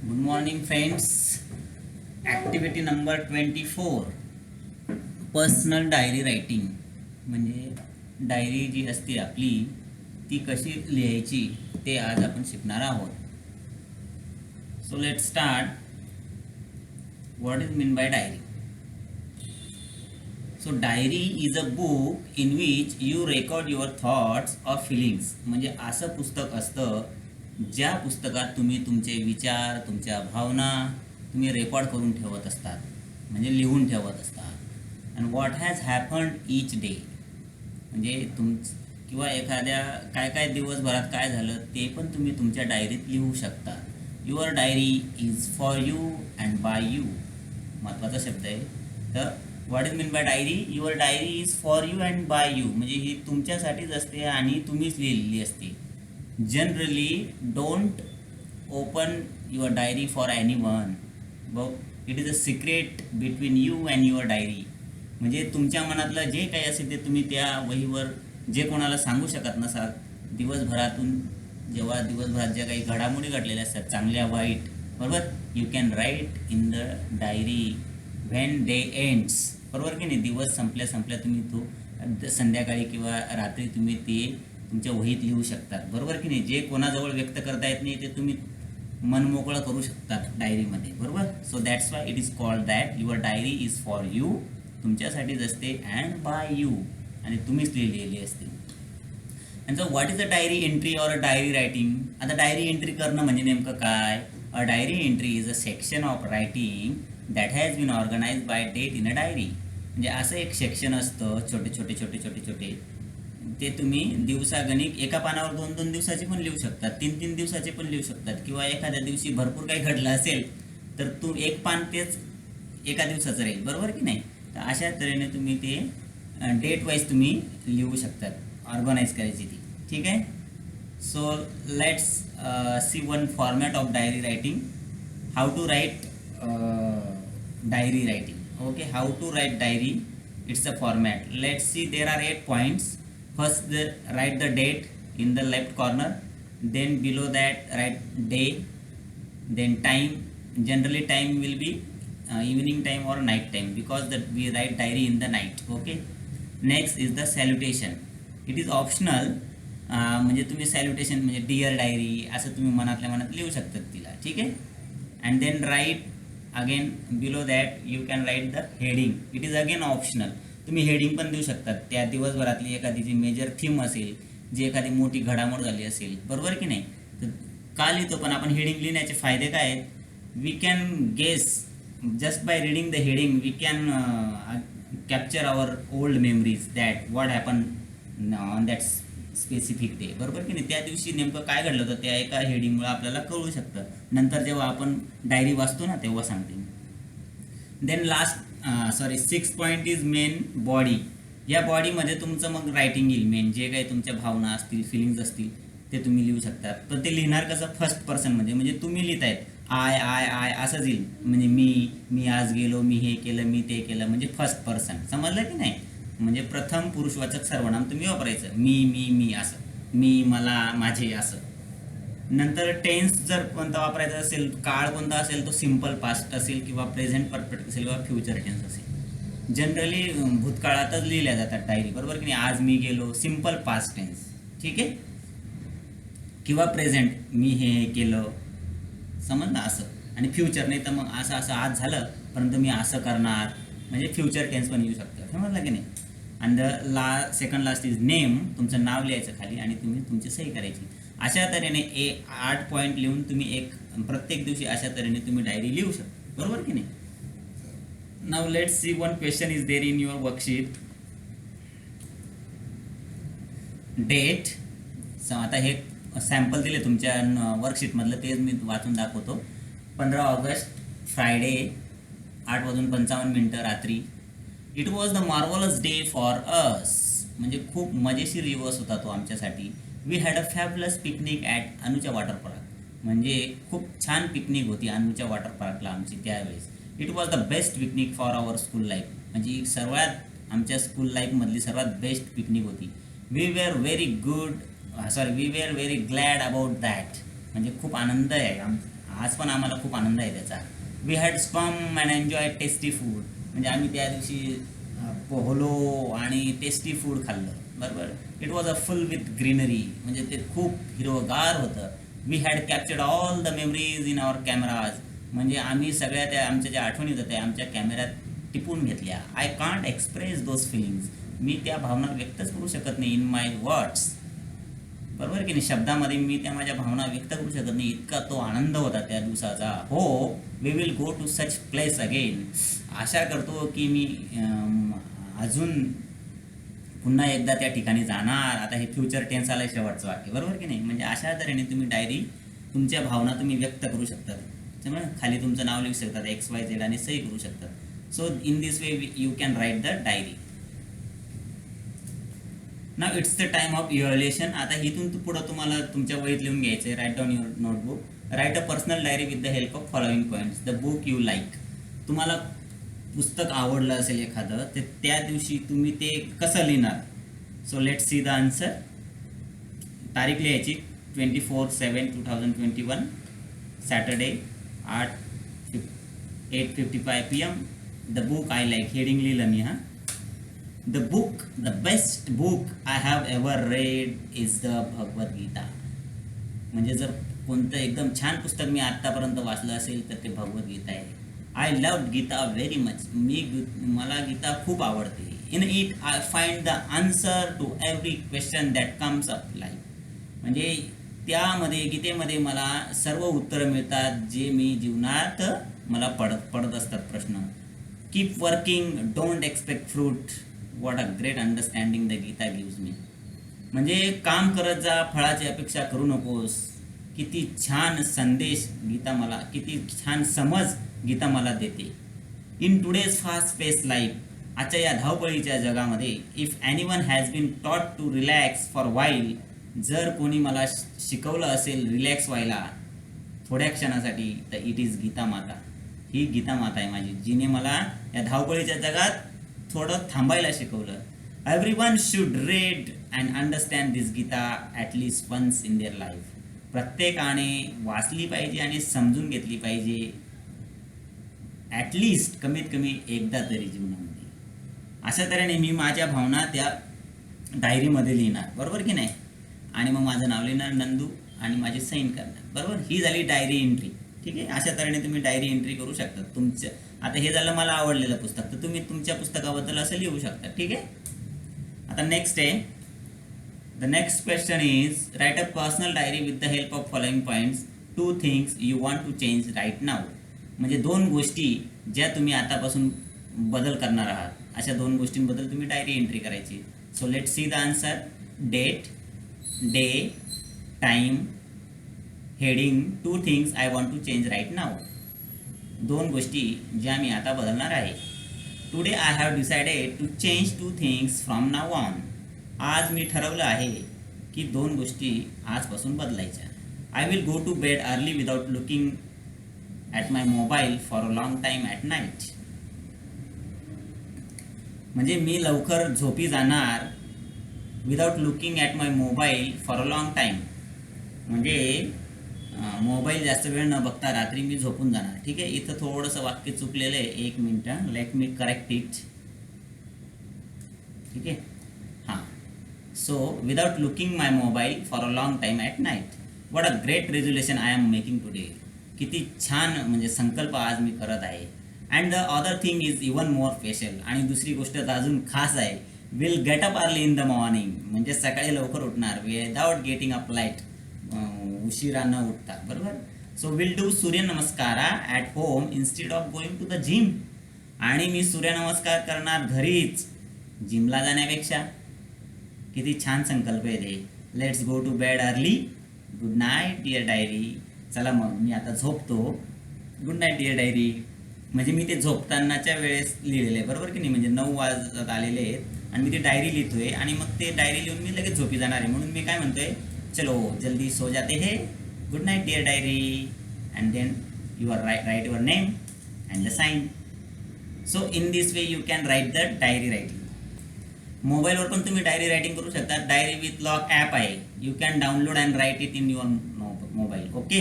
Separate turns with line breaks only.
Good morning friends activity number twenty four personal diary writing म्हणजे diary जी असते आपली ती कशी लिहायची ते आज आपण शिकणार आहोत. So let start what is mean by diary so diary is a book in which you record your thoughts or feelings म्हणजे असं पुस्तक असतं ज्या पुस्तकात तुम्ही तुमचे विचार तुमच्या भावना तुम्ही रेकॉर्ड करून ठेवत असतात म्हणजे लिहून ठेवत असतात. And what has happened each day म्हणजे तुम किंवा एखाद्या काय काय दिवसभरात काय झालं ते पण तुम्ही तुमच्या डायरीत लिहू शकता. Your diary is for you and by you महत्त्वाचा शब्द आहे. तर what is mean by diary your diary is for you and by you म्हणजे ही तुमच्यासाठीच असते आणि तुम्हीच लिहिलेली असते. Generally don't open your diary for any one it is a secret between you and your diary म्हणजे तुमच्या मनातलं जे काही असेल ते तुम्ही त्या वहीवर जे कोणाला सांगू शकत नसाल दिवसभरातून जेव्हा दिवसभरात ज्या काही घडामोडी घडलेल्या असतात चांगल्या वाईट बरोबर? You can write in the diary when day ends बरोबर की नाही? दिवस संपल्या संपल्या तुम्ही तो संध्याकाळी किंवा रात्री तुम्ही ते तुमच्या वहीत लिहू शकतात. बरोबर की नाही? जे कोणाजवळ व्यक्त करता येत नाही ते तुम्ही मनमोकळं करू शकतात डायरीमध्ये. बरोबर? So that's why it is called that your diary is for you तुमच्यासाठीच असते अँड बाय यू आणि तुम्हीच लिहिलेली असते. And so what is a diary entry or a diary writing आता डायरी एंट्री करणं म्हणजे नेमकं काय? A diary entry is a section of writing that has been organize by date in a diary म्हणजे असं एक सेक्शन असतं छोटे छोटे छोटे छोटे छोटे. ते तुम्ही दिवसागणिक एका पानावर दोन दोन दिवसाचे पण लिहू शकतात तीन तीन दिवसाचे पण लिहू शकतात. किंवा एखाद्या दिवशी भरपूर काही घडलं असेल तर तू एक पान तेच एका दिवसाचं राहील. बरोबर की नाही? तर अशा तऱ्हेने तुम्ही ते डेट वाईज तुम्ही लिहू शकतात. ऑर्गनाईज करायची ती. ठीक आहे? So let's see one format of diary writing how to write diary writing okay how to write diary it's a format let's see there are eight points first the, write the date in the left corner then below that write day then time generally time will be uh, evening time or night time because that we write diary in the night okay next is the salutation it is optional uh, म्हणजे तुम्ही सॅल्युटेशन म्हणजे dear diary असं तुम्ही मनातल्या मनात लिहू शकतात तिला ठीक आहे and then write again below that you can write the heading it is again optional तुम्ही हेडिंग पण देऊ शकतात. त्या दिवसभरातली एखादी जी मेजर थीम असेल जी एखादी मोठी घडामोड झाली असेल बरोबर की नाही? तर का लिहितो पण आपण हेडिंग लिहिण्याचे फायदे काय आहेत? We can guess just by reading the heading we can capture our old memories that what happen on that specific day बरोबर की नाही? त्या दिवशी नेमकं काय घडलं होतं? त्या एका हेडिंगमुळे आपल्याला कळू शकतं. नंतर जेव्हा आपण डायरी वाचतो ना तेव्हा सांगते. Then last sorry six point is main body या बॉडीमध्ये तुमचं मग रायटिंग येईल. मेन जे काही तुमच्या भावना असतील फिलिंग्स असतील ते तुम्ही लिहू शकतात पण ते लिहिणार कसं? फर्स्ट पर्सनमध्ये म्हणजे तुम्ही लिहितायत आय आय आय असंच येईल. म्हणजे मी मी आज गेलो मी हे केलं मी ते केलं. म्हणजे फर्स्ट पर्सन समजलं की नाही? म्हणजे प्रथम पुरुषवाचक सर्वनाम तुम्ही वापरायचं. मी मी मी असं. मी मला माझे असं. नंतर टेन्स जर कोणता वापरायचा असेल काळ कोणता असेल तो सिंपल पास्ट असेल किंवा प्रेझेंट परफेक्ट असेल किंवा फ्युचर टेन्स असेल. जनरली भूतकाळातच लिहिल्या जातात डायरी बरोबर की नाही? आज मी गेलो सिंपल पास्ट टेन्स ठीक आहे? किंवा प्रेझेंट मी हे हे केलं. समज ना असं? आणि फ्युचर नाही तर मग असं असं आज झालं परंतु मी असं करणार. म्हणजे फ्युचर टेन्स पण येऊ शकतं. समजलं की नाही? आणि द ला सेकंड लास्ट इज नेम तुमचं नाव लिहायचं खाली आणि तुम्ही तुमची सही करायची. अशा तऱ्हेने ए आठ पॉईंट लिहून तुम्ही एक प्रत्येक दिवशी अशा तऱ्हेने तुम्ही डायरी लिहू शकता. बरोबर की नाही? Now let see one question is there in your worksheet date आता हे सॅम्पल दिले तुमच्या वर्कशीटमधलं तेच मी वाचून दाखवतो. पंधरा ऑगस्ट फ्रायडे आठ वाजून पंचावन्न मिनटं रात्री. It was the marvellous day for us म्हणजे खूप मजेशीर दिवस होता तो आमच्यासाठी. We had a fabulous picnic at अनुच्या water park म्हणजे खूप छान पिकनिक होती अनुच्या वॉटर पार्कला आमची त्यावेळेस. It was the best picnic for our school life म्हणजे सर्वात आमच्या स्कूल लाईफमधली सर्वात बेस्ट पिकनिक होती. We were very good sorry we were very glad about that म्हणजे खूप आनंद आहे. आम आज पण आम्हाला खूप आनंद आहे त्याचा. We had spam and enjoy tasty food म्हणजे आम्ही त्या दिवशी पोहलो आणि टेस्टी फूड खाल्लं. बरोबर? It was a full with greenery म्हणजे ते खूप हिरवगार होतं. We had captured all the memories in our cameras म्हणजे आम्ही सगळ्या त्या आमच्या ज्या आठवणी होत्या त्या आमच्या कॅमेऱ्यात टिपून घेतल्या. I can't express those feelings मी त्या भावना व्यक्तच करू शकत नाही इन माय वर्ड्स बरोबर की नाही? शब्दामध्ये मी त्या माझ्या भावना व्यक्त करू शकत नाही. इतका तो आनंद होता त्या दिवसाचा. हो we will go to such place again आशा करतो की मी अजून पुन्हा एकदा त्या ठिकाणी जाणार. आता हे फ्युचर टेन्स आलं शेवटचं वाक्य. बरोबर की नाही? म्हणजे अशा तऱ्हेने तुम्ही डायरी तुमच्या भावना तुम्ही व्यक्त करू शकतात. त्यामुळे खाली तुमचं नाव लिहू शकतात एक्स वाय झेड आणि सही करू शकतात. So in this way you can write the diary ना it's the time of evaluation आता इथून पुढं तुम्हाला तुमच्या वहीत लिहून घ्यायचं आहे write down your notebook write a personal diary with the help of following points the book you like तुम्हाला पुस्तक आवडलं असेल एखादं तर त्या दिवशी तुम्ही ते कसं लिहिणार? So let see the answer तारीख लिहायची twenty four seven two thousand twenty one Saturday आठ फिफ eight fifty five p m the book I like heading लिहिलं मी हां. The book the best book I have ever read is the Bhagavad Gita म्हणजे जर कोणतं एकदम छान पुस्तक मी आत्तापर्यंत वाचलं असेल तर ते भगवद्गीता आहे. I love Gita very much मी मला गीता खूप आवडते. In it I find the answer to every question that comes up life म्हणजे त्यामध्ये गीतेमध्ये मला सर्व उत्तरं मिळतात जे मी जीवनात मला पडत पडत असतात प्रश्न. Keep working don't expect fruit what a great understanding the Gita gives me म्हणजे काम करत जा फळाची अपेक्षा करू नकोस. किती छान संदेश गीता मला किती छान समज गीता मला देते. In today's fast pace life आजच्या या धावपळीच्या जगामध्ये if any one has been taught to relax for while जर कोणी मला श- शिकवलं असेल रिलॅक्स व्हायला थोड्या क्षणासाठी तर इट इज गीता माता. ही गीता माता आहे माझी जिने मला या धावपळीच्या जगात थोडं थांबायला शिकवलं. Every one should read and understand this Gita at least once in their life प्रत्येकाने वाचली पाहिजे आणि समजून घेतली पाहिजे. ॲटलिस्ट कमीत कमी एकदा तरी जीवनामध्ये. अशा तऱ्हेने मी माझ्या भावना त्या डायरीमध्ये लिहिणार. बरोबर की नाही? आणि मग माझं नाव लिहिणार नंदू आणि माझी साईन करणार. बरोबर? ही झाली डायरी एंट्री ठीक आहे? अशा तऱ्हेने तुम्ही डायरी एंट्री करू शकता. तुमचं आता हे झालं मला आवडलेलं पुस्तक. तर तुम्ही तुमच्या पुस्तकाबद्दल असं लिहू शकता. ठीक आहे? आता नेक्स्ट आहे. The next question is write a personal diary with the help of following points two things you want to change write now म्हणजे दोन गोष्टी ज्या तुम्ही आतापासून बदल करणार आहात. अशा दोन गोष्टींबद्दल तुम्ही डायरी एंट्री करायची. So let see the answer date day time heading two things I want to change write now दोन गोष्टी ज्या मी आता बदलणार आहे. Today I have decided to change two things from now on आज मी ठरवलं आहे की दोन गोष्टी आजपासून बदलायच्या. I will go to bed early without looking at my mobile for a long time at night म्हणजे मी लवकर झोपी जाणार without looking at my mobile for a long time म्हणजे मोबाईल जास्त वेळ न बघता रात्री मी झोपून जाणार. ठीक आहे? इथं थोडंसं वाक्य चुकलेलं आहे. एक मिनटं लेट मी करेक्ट इट ठीक आहे? हां. So without looking my mobile for a long time at night what a great resolution I am making today किती छान म्हणजे संकल्प आज मी करत आहे. And the other thing is even more special आणि दुसरी गोष्ट तर अजून खास आहे. Will get up early in the morning म्हणजे सकाळी लवकर उठणार. विदाउट गेटिंग अप लाइट उशिरा न उठता. बरोबर? So will do सूर्यनमस्कारा at home instead of going to the gym आणि मी सूर्यनमस्कार करणार घरीच. जिमला जाण्यापेक्षा. किती छान संकल्प आहे ते. Let's go to bed early good night dear diary चला मग मी आता झोपतो. गुड नाईट डिअर डायरी म्हणजे मी ते झोपतानाच्या वेळेस लिहिलेलं आहे बरोबर की नाही? म्हणजे नऊ वाजत आलेले आहेत आणि मी ती डायरी लिहितोय आणि मग ते डायरी लिहून मी लगेच झोपी जाणार आहे. म्हणून मी काय म्हणतोय चलो जल्दी सो जाते हे. Good night dear diary and then you are write write your name and the sign so in this way you can write the diary writing मोबाईलवर पण तुम्ही डायरी रायटिंग करू शकता. डायरी विथ लॉक ॲप आहे. You can download and write it in your mobile okay